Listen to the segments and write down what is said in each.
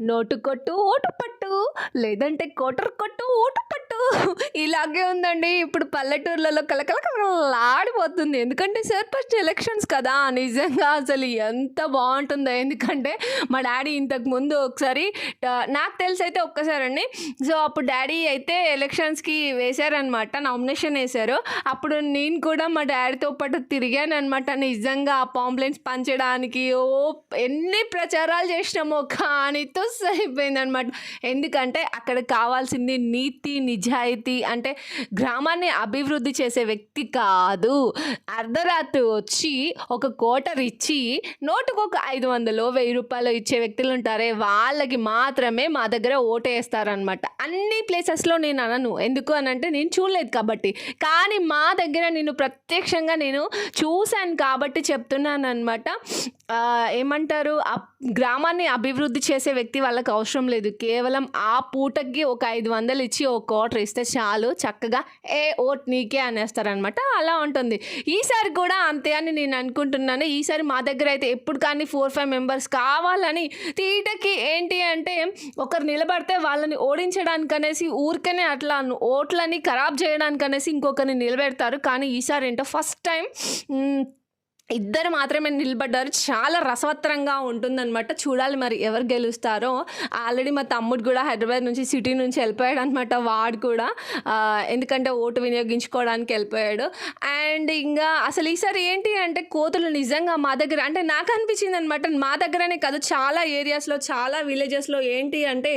Note కొట్టు vote పట్టు లేదంటే కోటర్ కొట్టు ఓటు పట్టు ఇలాగే ఉందండి. ఇప్పుడు పల్లెటూర్లలో కలకలకలాడిపోతుంది ఎందుకంటే సర్పంచ్ ఎలక్షన్స్ కదా. నిజంగా అసలు ఎంత బాగుంటుందో. ఎందుకంటే మా డాడీ ఇంతకు ముందు ఒకసారి నాకు తెలిసి అయితే ఒక్కసారండి. సో అప్పుడు డాడీ అయితే ఎలక్షన్స్కి వేశారనమాట నామినేషన్ వేశారు. అప్పుడు నేను కూడా మా డాడీతో పాటు తిరిగాను అనమాట నిజంగా ఆ పాంప్లెంట్స్ పంచడానికి ఓ ఎన్ని ప్రచారాలు చేసినామో కానీ తుస్ అనమాట ఎందుకంటే అక్కడ కావాల్సింది నీతి నిజాయితీ అంటే గ్రామాన్ని అభివృద్ధి చేసే వ్యక్తి కాదు. అర్ధరాత్రి వచ్చి ఒక కోటర్ ఇచ్చి నోటుకు ఒక ఐదు వందలు వెయ్యి రూపాయలు ఇచ్చే వ్యక్తులు ఉంటారే వాళ్ళకి మాత్రమే మా దగ్గర ఓటేస్తారనమాట అన్ని ప్లేసెస్లో నేను అనను. ఎందుకు అని అంటే నేను చూడలేదు కాబట్టి. కానీ మా దగ్గర నేను ప్రత్యక్షంగా నేను చూశాను కాబట్టి చెప్తున్నాను అనమాట ఏమంటారు? ఆ గ్రామాన్ని అభివృద్ధి చేసే వ్యక్తి వాళ్ళకి అవసరం లేదు. కేవలం ఆ పూటకి ఒక ఐదు వందలు ఇచ్చి ఒక కోటర్ ఇస్తే చాలు చక్కగా ఏ ఓట్ నీకే అనేస్తారనమాట అలా ఉంటుంది. ఈసారి కూడా అంతే అని నేను అనుకుంటున్నాను. ఈసారి మా దగ్గర అయితే ఎప్పుడు కానీ ఫోర్ ఫైవ్ మెంబర్స్ కావాలని తీటకి ఏంటి అంటే ఒకరు నిలబడితే వాళ్ళని ఓడించడానికి అనేసి ఊరికనే అట్లా ఓట్లని ఖరాబ్ చేయడానికనేసి ఇంకొకరిని నిలబెడతారు. కానీ ఈసారి ఏంటో ఫస్ట్ టైం ఇద్దరు మాత్రమే నిలబడ్డారు. చాలా రసవత్తరంగా ఉంటుందన్నమాట. చూడాలి మరి ఎవరు గెలుస్తారో. ఆల్రెడీ మా తమ్ముడు కూడా హైదరాబాద్ నుంచి సిటీ నుంచి వెళ్ళిపోయాడు అనమాట వాడు కూడా ఎందుకంటే ఓటు వినియోగించుకోవడానికి వెళ్ళిపోయాడు. అండ్ ఇంకా అసలు ఈసారి ఏంటి అంటే కోతులు నిజంగా మా దగ్గర అంటే నాకు అనిపించింది అనమాట మా దగ్గరనే కాదు చాలా ఏరియాస్లో చాలా విలేజెస్లో ఏంటి అంటే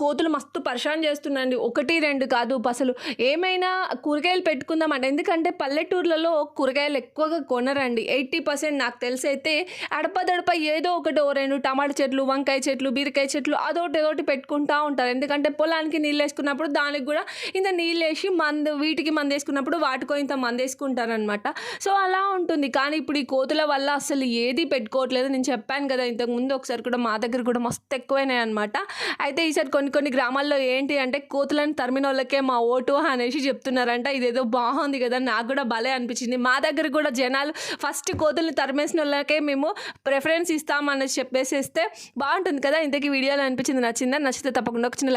కోతులు మస్తు పరిశాన్ చేస్తున్నాయండి. ఒకటి రెండు కాదు అసలు ఏమైనా కూరగాయలు పెట్టుకుందాం అంటే ఎందుకంటే పల్లెటూర్లలో కూరగాయలు ఎక్కువగా కొనరండి. ఎయిటీ పర్సెంట్ నాకు తెలిసైతే అడపదడప ఏదో ఒకటి ఓ రెండు టమాటా చెట్లు వంకాయ చెట్లు బీరకాయ చెట్లు అదొకటి ఏదోటి పెట్టుకుంటూ ఉంటారు. ఎందుకంటే పొలానికి నీళ్ళు వేసుకున్నప్పుడు దానికి కూడా ఇంత నీళ్ళు వేసి మందు వీటికి మందు వేసుకున్నప్పుడు వాటికో ఇంత మందు వేసుకుంటారనమాట సో అలా ఉంటుంది. కానీ ఇప్పుడు ఈ కోతుల వల్ల అసలు ఏది పెట్టుకోవట్లేదు. నేను చెప్పాను కదా ఇంతకు ముందు ఒకసారి కూడా మా దగ్గర కూడా మస్తు ఎక్కువైనాయి అనమాట అయితే ఈసారి కొన్ని కొన్ని గ్రామాల్లో ఏంటి అంటే కోతులను తరిమిన వాళ్ళకే మా ఓటు అనేసి చెప్తున్నారంట. ఇదేదో బాగుంది కదా నాకు కూడా భలే అనిపించింది. మా దగ్గర కూడా జనాలు ఫస్ట్ కోతులు తరిమేసిన వాళ్ళకే మేము ప్రిఫరెన్స్ ఇస్తామని చెప్పేసేస్తే బాగుంటుంది కదా. ఇంతకీ వీడియోలో అనిపించింది నచ్చిందా? నచ్చితే తప్పకుండా ఒక చిన్న